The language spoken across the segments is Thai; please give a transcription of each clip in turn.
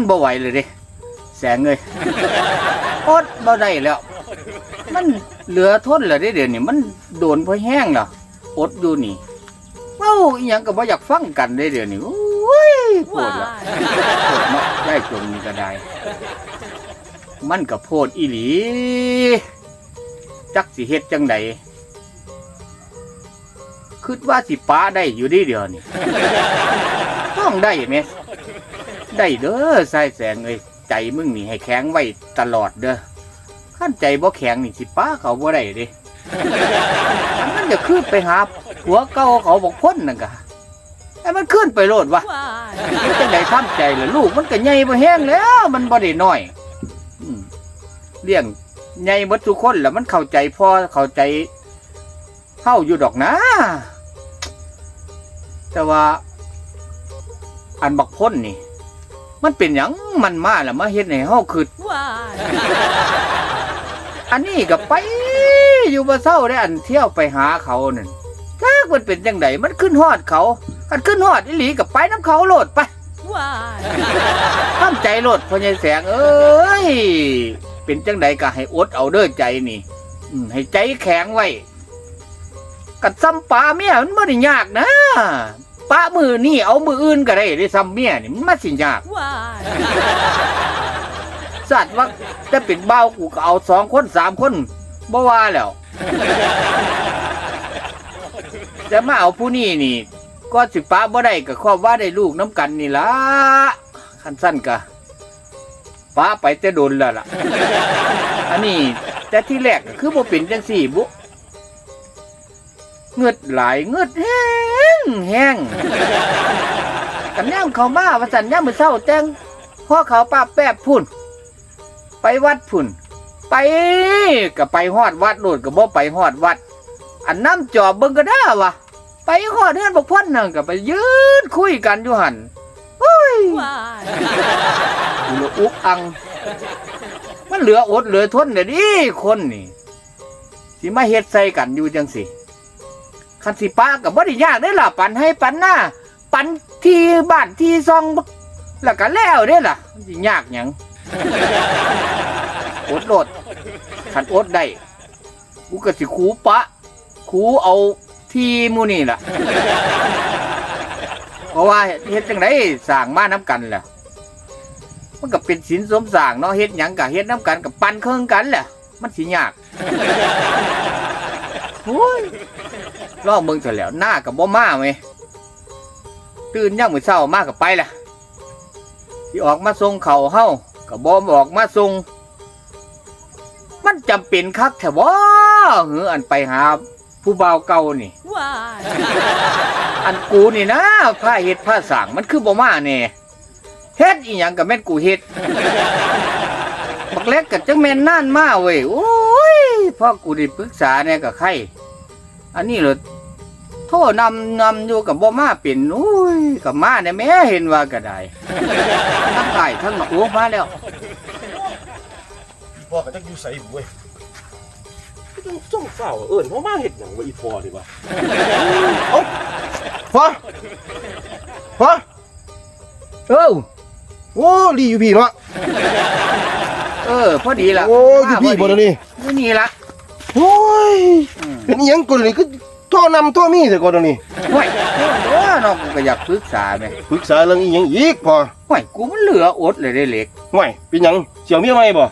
มันบ่ไหวเลยเด้แสงเลยอดบ่ได้แล้ว มันเหลือทนแล้วเด้เดี๋ยวนี้มันโดนพอแห้งแล้วอดอยู่นี่เอ้าอีหยังก็บ่อยากฟังกันเด้เดี๋ยวนี้โอ้ยปวดละปวดเนาะได้จงนี่ก็ได้ มันก็โพดอีหลี จักสิเฮ็ดจังใดคิดว่าสิป้าได้อยู่ดีเดียวนี่ ต้องได้ไหม ได้เด้อสายแสงเอ้ยใจมึงนี่ให้แข็งไว้ตลอดเด้อขั้นใจบ่แข็งนี่สิป้าเขาบ่ได้เด้อันนั้นจะขึ้นไปหาผัวเก่าเขาบอกพ้นนั่นกะไอ้มันขึ้นไปโลดวะมันจะได้ทำใจเหรอลูกมันก็ใหญ่บ่แห้งแล้ว มันบ่ได้น้อยเลี้ยงใหญ่หมดทุกคนแล้วมันเข้าใจพ่อเข้าใจเฮาอยู่ดอกนะ แต่ว่า อันบักพ้นนี่ มันเป็นหยังมันมาแล้วมาเฮ็ดให้เฮาคืออันนี้ก็ไป อยู่บ่เศร้าได้อันเที่ยวไปหาเขานั่นถ้ามันเป็นจังไดมันขึ้นฮอดเขาอันขึ้นฮอดอีหลีก็ไปน้ำเขาโลดไปทำใจโลดพ่อใหญ่แสง เอ้ย เป็นจังไดก็ให้อดเอาเด้อใจนี่อืมให้ใจแข็งไว้กัดซ้ำปลาเมียมันไม่ได้ยากนะ ปลามือนี่เอามืออื่นก็ได้ได้ซ้ำเมียนี่มันมาสิยากสัตว์ว่าจะเป็นเบ้ากูก็เอาสองคนสามคนบ่ว่าแล้วจะมาเอาผู้นี้นี่ ก็สิป้าบ่ได้ก็ครอบว่าได้ลูกน้ำกันนี่ละคันสั้นกะป้าไปแต่โดนแล้วล่ะ อันนี้แต่ที่แรกก็คือบ่เป็นจังสี่บุ เงือดหลายเงือดแห้งแห้งกันย่างเขามาว่าสันย่างมือเศร้าแต่งพ่อเขาป้าแป๊บพุ่น ไปวัดพุ่น ไปก็ไปฮอดวัดโดดก็บ่ไปฮอดวัด อันน้ำจอบเบิ่งก็ได้วะไปฮอดเฮือนบอกพ่นนั่งก็ไปยืนคุยกันอยู่หันโอ้ยกูละอุกอัง มันเหลืออดเหลือทนเดี๋ยวนี้คนนี่สิมาเฮ็ดใส่กันอยู่จังสิ คันสิป้ากับบ่ได้ยากได้ล่ะปันให้ปันหน้าปันที่บ้านที่ซองแล้วก็แล้วได้ล่ะมันสิยากหยังอดโลดขันอดได้กูก็สิคูปะคูเอาที่มูนี่ล่ะ เพราะว่าเฮ็ดจังไดสร้างมาน้ำกันแหละมันก็เป็นสินสมสร้างเนาะเฮ็ดหยังก็เฮ็ดน้ำกันกับปันเครื่องกันแหละมันสิยากโอ้ย ลองเบิ่งเถอะแหล้วหน้ากับบ่มาไหมตื่นย่างมื้อเช้ามากับไปล่ะสิออกมาส่งเขาวเฮาก็บ่ออกมาส่งมันจำเป็นคักแถวะเหืออันไปหาผู้บ่าวเก่านี่อันกูนี่นะผ้าเฮ็ดผ้าสร้างมันคือบ่มาแน่เฮ็ดอีหยังกับแม่นกูเฮ็ดบักเล็กกับจังแม่นน่านมาเว้ยโอ้ยพ่อกูได้ปรึกษาเนี่ยกับใคร อันนี้เหรอโทษนำนำอยู่กับบ่มาเป็นโอ้ยกับมาเนี่ยแม่เห็นว่าก็ได้ทั้งไก่ทั้งหนักอ้วมาแล้วพ่อก็จักอยู่ใส่บุ้ยจังจ้องเฝ้าเอิ้นเพราะมาเฮ็ดหยังว่าอีพ่อนี่วะเอ้าพ่อพ่อเออโอ้ลีอยู่พี่เนาะเออพอดีละโอ้อยู่พี่บ่เดี๋ยวนี้อยู่นี่ละ โอ้ยอืมเป็นอิหยังกูเดี๋ยวนี้คือโท่อนำโท่อมีแต่ก่อนเดี๋ยวนี้ห่วยเออน้องกูก็อยากปรึกษาไหมปรึกษาเรื่องอีหยังอีกพ่อห่วยกูมันเหลืออดเลยได้เล็กห่วยเป็นหยังเสี่ยวเมียใหม่บ่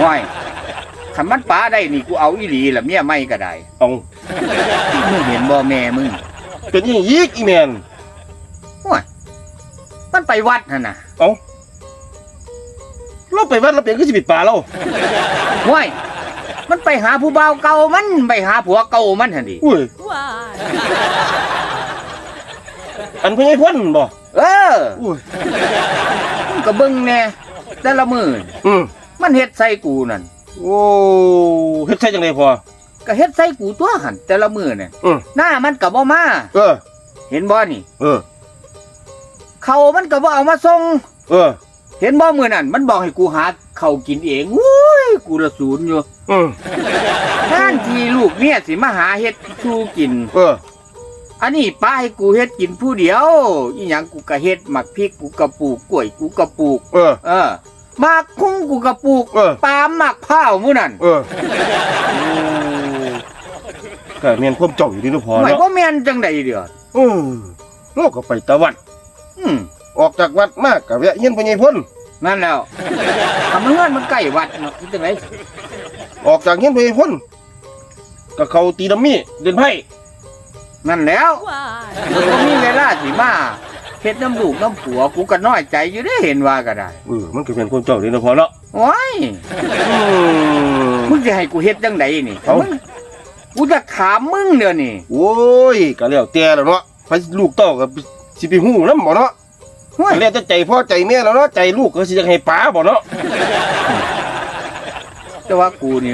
ห่วยคันมันป้าได้นี่กูเอาอีหลีละเมียไม่ก็ได้เอ้ามึงเห็นบ่แม่มึงเป็นอีหยังอีกอีแมนห่วยมันไปวัดน่ะนะเอ้าเราไปวัดเราเป็นคือสิบิดป่าเราห่วย มันไปหาผู้บ่าวเก่ามันไปหาผัวเก่ามันหั่นดิอุ้ย อันเพิ่นให้พ้นบ่เอออุ้ยมึงก็เบิ่งแน่แต่ละมื้อนี่อืมมันเฮ็ดใส่กูนั่นโอ้เฮ็ดใช่จังไดพ่อก็เฮ็ดใส่กูตัวหั่นแต่ละมื้อเนี่ยอืม หน้ามันก็บ่มาเออ เห็นบ่นี่ เออ เขามันก็บ่เอามาส่ง เออ เห็นบ่มือนั่นมันบอกให้กูหาเขาวกินเองอุ้ยกูละศูนย์อยู่อืมท่านทีลูกเนี่ยสิมาหาเฮ็ดชูกิน เออ อันนี้ป้าให้กูเฮ็ดกินผู้เดียวอีหยังกูก็เฮ็ดหมักพริกกูก็ปลูกกล้วยกูก็ปลูก เออ เออหมากคุ้งกูก็ปลูกเออ ปาล์มหมักข้าวมู่นั่นเออก็เมียนความเจ้าอยู่นี่เนาะพอหมายเนาะว่าแม่นจังใดเดียวอืมเราก็ไปตะวัดอืม ออกจากวัดมากกับแวะเฮียนพญายพ่นนั่นแล้วทำเฮือนมันใกล้วัดเนาะคิดจังไดออกจากเฮียนพญายพ่นก็เขาตีดัมมี่เดินไพ่นั่นแล้ว Why? มันก็มีเวลาสิมาเฮ็ดน้ำลูกน้ำผัวกูก็น้อยใจอยู่ได้เห็นว่าก็ได้เออมันก็เป็นความเจ้านี่เนาะพอเนาะว้ายอืมมึงจะให้กูเฮ็ดจังใดนี่เอ้ามึงกูจะถามมึงเดี๋ยวนี้โอ้ยก็แล้วแต่แล้วเนาะไปลูกเต้ากับสิไปหู้นำบ่เนาะ ว้ายก็แล้วแต่ใจพ่อใจแม่แล้วเนาะใจลูกก็สิอยากให้ป๋าบ่เนาะแต่ว่ากูนี่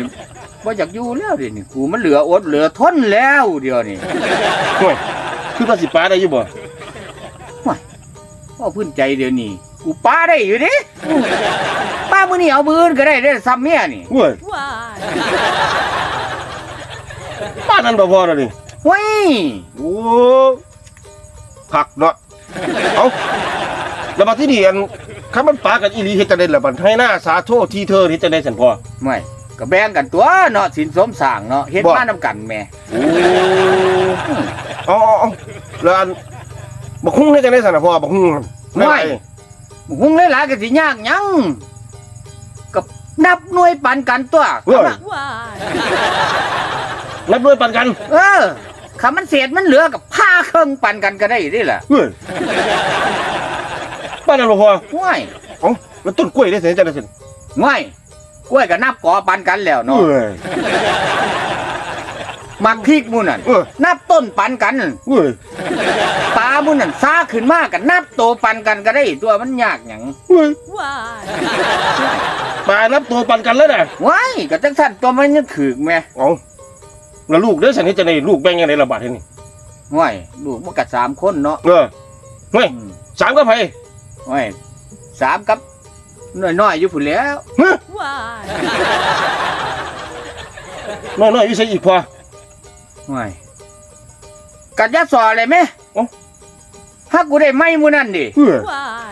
บ่อยากอยู่แล้วเดี๋ยวนี้กูมันเหลืออดเหลือทนแล้วเดี๋ยวนี้ห่วยคือว่าสิป๋าได้อยู่บ่พ่อพื้นใจเดี๋ยวนี้กูป้าได้อยู่ดิป้ามื้อนี้เอามืออื่นก็ได้ได้อซ้ำเมียนี่เว้ย Why? ป้านนั้นบ่พอแล้วนี่ว้ย โอ้ผักเนาะเอา แล้วมาที่นี่อันคันมันป๋ากันอีหลีเฮ็ดจังได๋ล่ะบัดให้หน้าสาโทษที่เธอเฮ็ดจังได๋ซั่นพ่อ ไม่ก็แบ่งกันตัวเนาะสินสมสร้างเนาะเฮ็ดบ่ มานํกันแหม่โอ้เอาเอาเอาแล้วอันบักฮุ้งเฮ็ดจังได๋ซั่นน่ะพ่อบักฮุ้งนั่นไม่ หุงหลายๆก็สิยากหยังกับนับหน่วยปันกันตัวเว้ย Why? นับด้วยปันกันเออคำมันเศษมันเหลือกับผ้าเครื่องปันกันก็ได้นี่แหละเฮ้ย ป้านนั้นบ่พ่อว้ายเอ้าแล้วต้นกล้วยได้เสียจังได๋ซั่นว้ายกล้วยก็นับกอปันกันแล้วเนาะเอ้ยมักพริกหมูนั่นเออนับต้นปันกันเอ้ยปลาหมูนั่นซาขึ้นมากันนับโตปันกันก็ได้ตัวมันยากหยังเอ้ยปลานับตัวปันกันแล้วน่ะว้ายก็จังสั่นตัวมันยังถือแม่เอ้าแล้วลูกเด้อสันนี้จะได้ลูกแบ่งยังไงละบาดเฮ็ดนี่ว้ายลูกมันก็สามคนเนาะเออเฮ้ยสามกับไผ ว้ายสามกับน้อยๆอยู่พุ่นแหล้วเฮ้ย Why? น้อยๆอยู่ใส่อีกพอว้ายกัดยาสอเลยไหมเอ้าถ้ากูได้ไม่มูนั่นดิเอ้ย Why?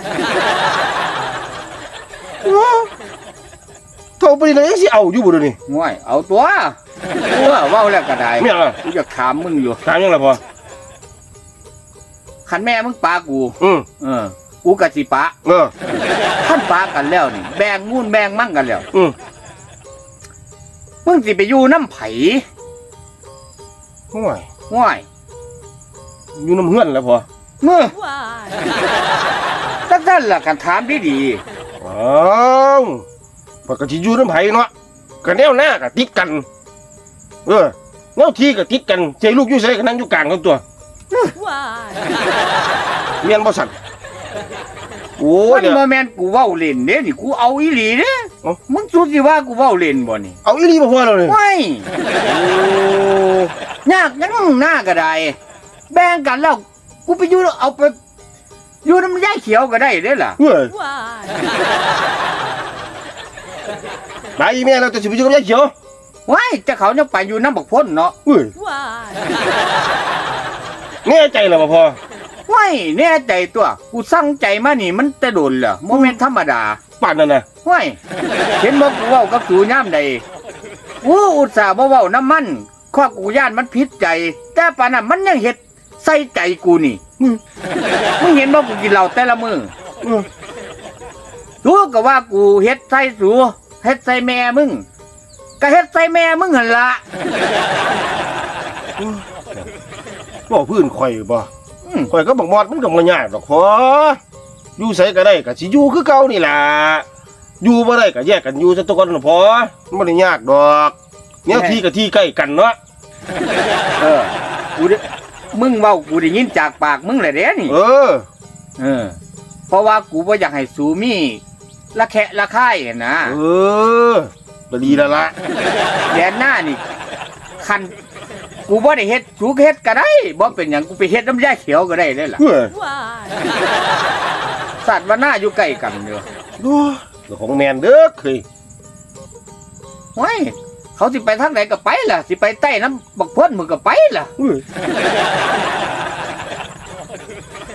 โอ้เท่าไปไหนสิเอาอยู่บ่เดี๋ยวนี้ง่วยเอาตัวเออเว้าแล้วก็ได้ไม่เอาอะกูจะถามมึงอยู่ถามยังล่ะพอคันแม่มึงปากู อืมเออ กูกะสิปะเออ ท่านปากันแล้วนี่ แบ่งงูนแบ่งมั่งกันแล้วอืม มึงสิไปอยู่น้ำไผโอ้ยง่วยอยู่น้ำเฮือนแล้วพอเมื่อ Why? ตั้งแต่นล่ะกันถามดีดีอ้าวปกติอยู่น้ำไผเนาะก็แนวหน้าก็ติดกัน เออแนวที่ก็ติดกันใจลูกอยู่ใส่ก็นั่งอยู่กลางกันตัว Why? เมียนบ่สั่น โอ้ๆยมันเนี่ย บ่แม่นกูเว้าเล่นเด้นี่กูเอาอีหลีเด้เอ้า มึงสุดสิว่ากูเว้าเล่นบ่นี่เอาอีหลีบ่พอแล้วเลยว้ายโอ้ยากยังหน้าก็ได้ แบ่งกันแล้วกูไปอยู่เอาไปอยู่น้ำยายเขียวก็ได้เด้ล่ะเฮ้ย Why? ตายอีแม่แล้วจะสิไปอยู่กับยายเขียวว้ายจะเขายังไปอยู่น้ำบักพ้นเนาะเฮ้ย Why? แน่ใจแล้วบ่พอ ว้ายแน่ใจตัว กูสั่งใจมานี่มันแต่โดนเหรอโมเมนต์ธรรมดาป่านนั่นน่ะว้ายเห็นบ่กูเว้ากับสูย่ามใดกูอุตส่าห์บ่เว้าน้ำมันข้อกูย่านมันผิดใจ แต่ปานนั้นมันยังเฮ็ดใส่ใจกูนี่อืมมึงเห็นบ่กูกินเหล้าแต่ละมื้อเออสูก็ว่ากูเฮ็ดใส่สูเฮ็ดใส่แม่มึงก็เฮ็ดใส่แม่มึงหั่นล่ะบ่พื้นข่อยบ่อืม ข่อยก็บอกมอดมันก็บ่ยากดอกพออยู่ไสก็ได้ก็สิอยู่คือเก่านี่ล่ะอยู่บ่ได้ก็แยกกันอยู่ซะตัวก่อนน่ะพอมันบ่ได้ยากดอกแนวที่กับที่ใกล้กันเนาะเออกูได้มึงเว้ากูได้ยินจากปากมึงแหละเด้นี่เออ เออ เพราะว่ากูบ่อยากให้สูมีละแคะละค่ายนะเออก็ดีแล้วล่ะแดนหน้านี่คัน กูบ่ได้เฮ็ดสูเฮ็ดก็ได้บ่เป็นหยังกูไปเฮ็ดน้ำยาเขียวก็ได้เลยล่ะเฮ้ย Why? สัตว์ว่าหน้าอยู่ใกล้กันเด้อดูแล้วของแมนเด้อเคยโอ้ยเขาสิไปทางไหนก็ไปล่ะ สิไปใต้น้ำบักพ่นมึงก็ไปล่ะอุ้ย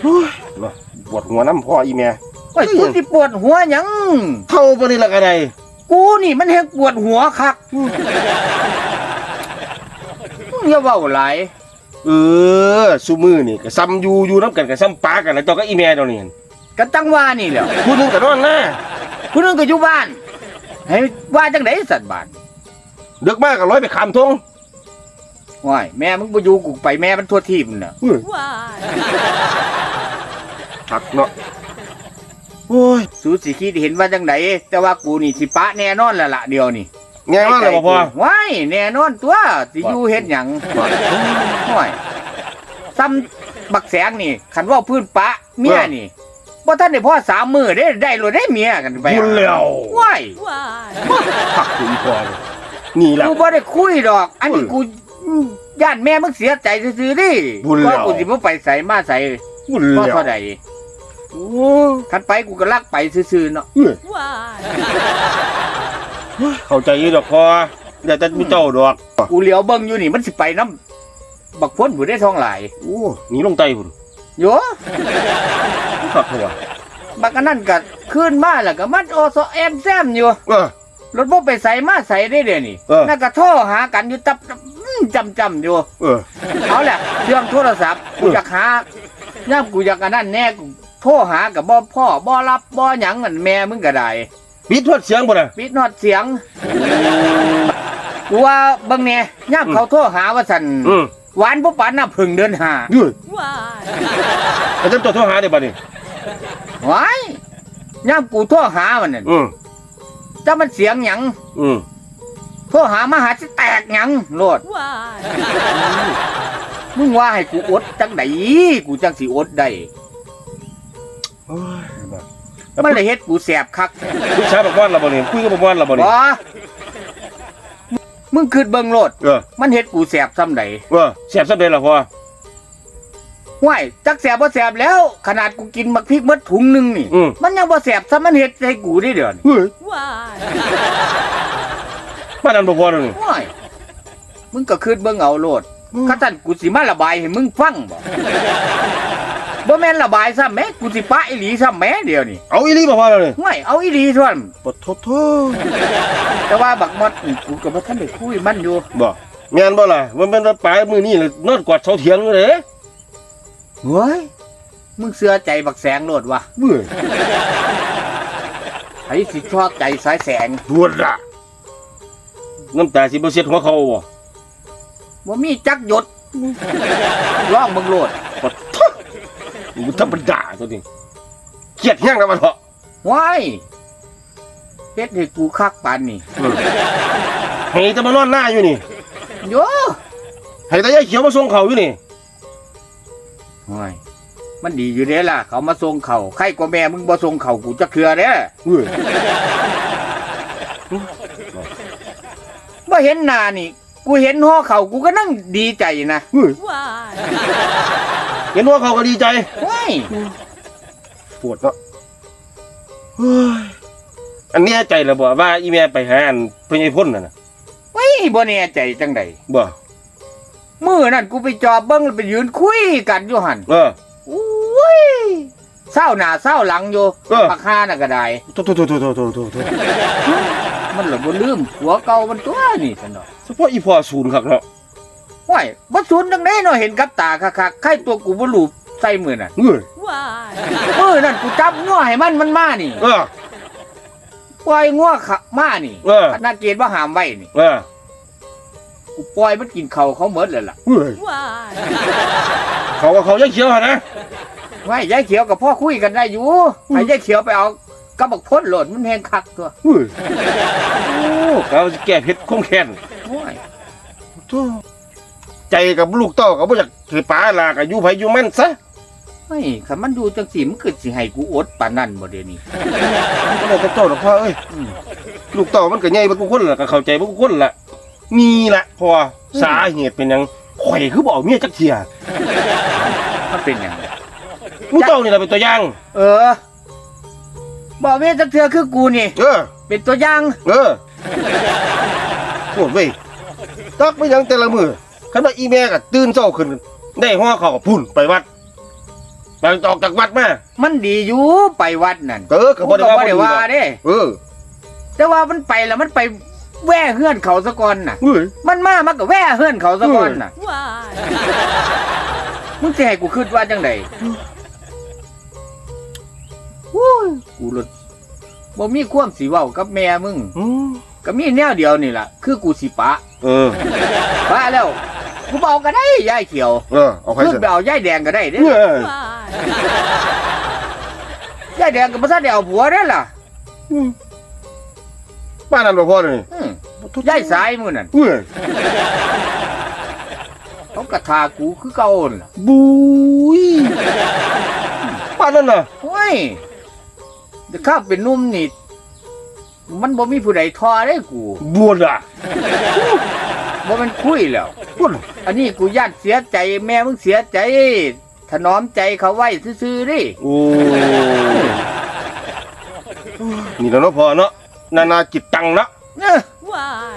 โอ้ยเนาะปวดหัวน้ำพ่ออีแม่โอ้ยเฮ้ยกูสิปวดหัวหยังเท่าปานนี้ละก็ได้กูนี่มันแหงปวดหัวคัก อย่าเว้าหลายเออซุมือนี่ก็ซ้ำอยู่อยู่น้ำกันก็ซ้ำปากันแล้วเจ้าก็อีแม่เจ้านี่ก็ตั้งว่านี่แหละผู้หนึงก็นอนหน้าผู้นึงก็อยู่บ้านให้ว่าจังไดสัตว์บ้านเดึกมากก็ร้อยไปขามทงว้ายแม่มึงบ่อยู่กูไปแม่มันทั่วทีมน่ะอุ้ย Why? หักเนาะโอ้ยสูสิคิดเห็นว่าจังไดแต่ว่ากูนี่สิปะแน่นอนแล้วล่ะเดียวนี่ แง่มากเลยบ่พ่อว้ายแน่นอนตัวสิอยู่เฮ็ดหยังว้ายซ้ำบักแสงนี่คันว่าพื้นปะเมียนี่บ่ทันได้พ่อสามมื้อได้ได้รถได้เมียกันไปบุญแล้วว้าย Why? หักถึงพ่อเลยนี่แหละกูบ่ได้คุยดอก อันนี้กูย่านแม่มึงเสียใจซื่อๆดิบุญแล้วว่ากูสิบ่ไปใส่มาใส่บุญบ่แล้วเท่าใดโอ้คันไปกูก็ลักไปซื่อๆเนาะ เอ้ย Why? เข้าใจอยู่ดอกพ่อเดี๋ยวจะมีเจ้าดอกกูเหลียวเบิ่งอยู่นี่มันสิไปน้ำบักพ้นผู้ได้ท้องหลายโอ้หนีลงไตพุ่นโยขับเถอะวะบักอันนั้นก็ขึ้นมาแล้วก็มัดโอโซแอมแซมอยู่เออรถบ่ไปใส่มาใส่ได้เดี๋ยวนี้เออนั่นก็โทรหากันอยู่ตับอื้อจำจำๆอยู่เออเอาแหละเครื่องโทรศัพท์กูเอออยากหาย่ามกูอยากอันนั้นแน่กูโทรหากับบ่พ่อบ่รับบ่หยังอันแม่มึงก็ได้ ปิดทวดเสียงบ่น่ะปิดนอดเสียงกูว่าเบิ่งแน่ย่ามเขาโทรหาว่าสั่นอืมหวานบ่ปานน้ำพึ่งเดินหายืด Why? แล้วจะตัวโทรหาได้บ่นี่หวายย่ามกูโทรหามันนั่นอืมถ้ามันเสียงหยังอืมโทรหามาหาสิแตกหยังโลด Why? มึงว่าให้กูอดจังไดกูจังสิอดได้โอ้ย มันเลยเฮ็ดกูแสบคักลูกชายบอกว่าเราบ่นี่คุยกับบอกว่าเราบ่นี่บ่มึงคืดเบิ่งโลด เออมันเฮ็ดกูแสบซ้ำใดเออแซ่บสักเดือนละพ่อห้วยจักแสบบ่แสบแล้ว ขนาดกูกินมักพริกหมดถุงหนึงนี่ อืมมันยังบ่แสบซ้ำมันเฮ็ดให้กูได้เดือนเฮ้ย Why? บ้านนั้นบ่พอแล้วนี่ห้วยมึงก็คืดเบิ่งเอาโลดข้าท่านกูสิมาระบายให้มึงฟังบ่ บ่แม่นระบายซ้ำแหม่กูสิปะอีหลีซ้ำแหม่เดียวนี่เอาอีหลีบ่พอแล้วนี่ห้วยเอาอีหลีท่วนปะโทโทแต่ว่าบักมดนี่กูก็บ่ทันได้คุยมันอยู่บ่แม่นบ่ล่ะมันเป็นว่าปลายมื้อนี้เลยนอนกอดเสาเถียงอยู่เด้เฮ้ยมึงเสือใจบักแสงโลดวะเว้ยไอ้สิชอบใจสายแสงปวดละน้ำตาสิบ่เสียดหัวเขาบ่ว่ามีจักหยดร้องมึงโลดปะ โทมันธรรมดาตัวนี้เครียดแฮงแล้วมันเถาะว้ายเฮ็ดให้กูคักปานนี่ให้แตะมานอนหน้าอยู่นี่โยให้ตายายเขียวมาส่งเขาอยู่นี่ว้ายมันดีอยู่เด้ล่ะ เขามาส่งเขาใครกว่าแม่มึงบ่ส่งเขากูจะเคลือเด้เว้ยบ่เห็นหน้านี่ กูเห็นห่อเขากูก็นั่งดีใจนะเฮ้ย Why? เห็นว่าเขาก็ดีใจปวดก็อันนี้ใจแล้วบ่ว่าอีแม่ไปหาอันพญายพ่นน่ะนะว้ยบ่แน่ใจจังใดบ่มื้อนั้นกูไปจอบเบิ่งแล้ไปยืนคุยกันอยู่หันเออ อุ้ยเศร้าหน้าเศร้าหลังอยู่ปากคาน่ะก็ได้ โทษโทษโทษโทโทโทมันหลบบนลืมหัวเก่ามันตัวนี่ซั่นดอกเฉพาะอีพ่อศูนย์ครับเนาะ ว้ายบ่สูนจังได๋เนาะเห็นกับตาคักๆใครตัวกูบ่รู้ใส่มือน่ะเฮ้ย Why? มือนั่นกูจับงัวให้มันมันมานี่เออปล่อยงัวขะมานี่เออคณะเกณฑ์ว่าห้ามไว้นี่เออกูปล่อยมันกินข้าวเขาหมดแล้วล่ะเฮ้ย Why? เขาว่าเขายังเขียวหั่นนะไว้ยายเขียวกับพ่อคุยกันได้อยู่ให้ยายเขียวไปเอากระบอกพ้นโหลดมันแหงคักตัวเฮ้ยโอ้เขาจะแก้เผ็ดคงแค้นโอ้ยโธ่ ใจกับลูกเต้าก็บ่อยากถือปลาลาก็อยู่ไผอยู่มันซะเฮ้ยคันมันดูจังสิมันคือสิให้กูอดปานนั้นบ่เดี๋ยวนี้มันก็ได้แต่เจ้าดอกพ่อเอ้ยอืมลูกเต่ามันก็ใหญ่เบ่ทุกคนล่ะก็เข้าใจเบ่ทุกคนล่ะนี่แหละพอสาเหตุเป็นหยังข่อยคือบ่เอาเมียจักเที่ยมันเป็นหยังลูกเต่านี่ล่ะเป็นตัวอย่างเออบอกเมียจักเทือคือกูนี่ เออ เป็นตัวอย่าง เออโคตรเว้ยตักไปยังแต่ละมือ คันว่าอีแม่ก็ตื่นเช้าขึ้น ได้ห่อข้าวกับพุ่นไปวัดหลังจากออกจากวัดมามันดีอยู่ไปวัดนั่นเออก็กูบ่ก็ได้ว่าบ่ได้บ่ว่าดีดอกเด้ เออแต่ว่ามันไปแล้วมันไปแว่เฮือนเขาซะก่อนน่ะเอ้ย มันมามันก็แว่เฮือนเขาซะก่อนน่ะ Why? มึงจะให้กูคิดว่าจังไดโอ้ยกูรถบ่มีความสิเว้ากับแม่มึง อืมก็มีแนวเดียวนี่ล่ะ คือกูสิปะเออ ปะแล้ว กูเบาก็ได้ยายเขียวเออเอาใครขึ้นสิไปเอายายแดงก็ได้เด้เออ Why? ยายแดงก็บ่ทันได้เอาผัวเด้ล่ะอืมป้านั่นบ่พอเลยอืมยายสายมื้อนั่นเอ้ยเขากระทากูคือเก่านั่นล่ะบุยป้านั่นน่ะโอ้ยแต่ข้าเป็นหนุ่มนี่มันบ่มีผู้ใดทอได้กูบวชอะ บ่แมันคุยแล้วพุ่นอันนี้กูญาติเสียใจแม่มึงเสียใจ ถนอมใจเขาไว้ซื่อๆดิโอ้นี่แล้วเนาะพอเนาะนานาจิตตังเนาะเอ้อ Why?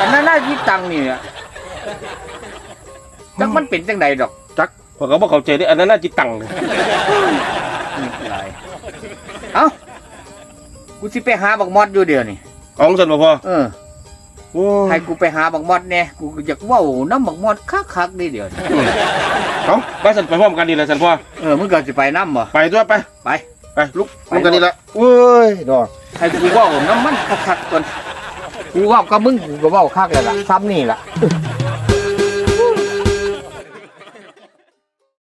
อันนั้นน่าคิดตังค์นี่อะจักมันเป็นจังใดดอกจักพอเขาบ่เข้าใจได้อันนั้นน่าจิตตังเลยนี่อะไรเอ้ากูสิไปหาบักมอดอยู่เดียวนี่เอาของสันบ่พอ เออ โอ้ให้กูไปหาบักมอดแน่กูอยากเว้าน้ำบักมอดคักๆนี่เดียวนี่เอาไปสันไปพร้อมกันดีเลยสันพ่อเออมึงก็สิไปน้ำบ่ ไปตัวไปไป ไปลุกมันกันนี่ละเว้ยดอกให้กูเว้าน้ำมันคักๆก่อนกูเว้ากับมึงกูก็เว้าคักแล้วล่ะซ้ำนี่ล่ะ